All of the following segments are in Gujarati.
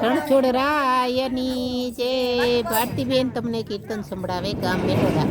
રણછોડ રાયની જે ભારતીબેન તમને કીર્તન સંભળાવે ગામ બેઠા ના.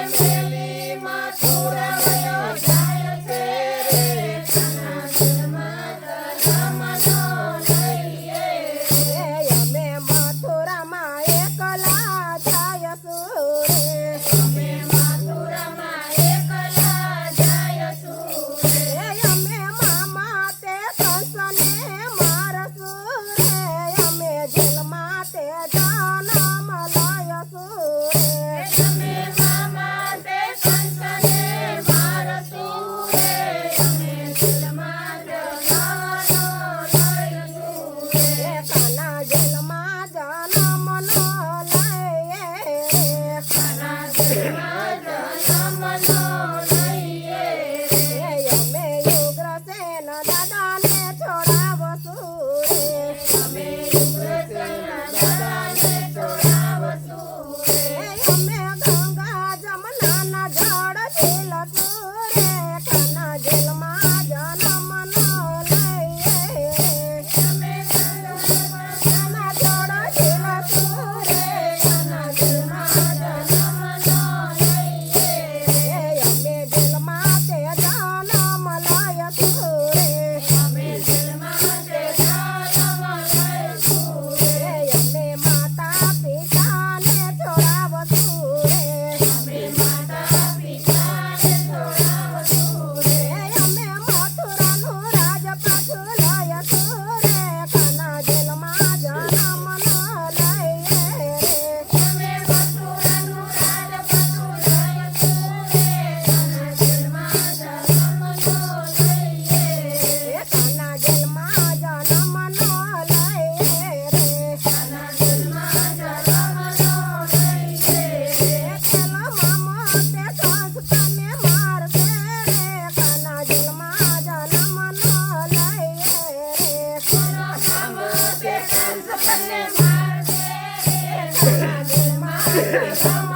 Yes.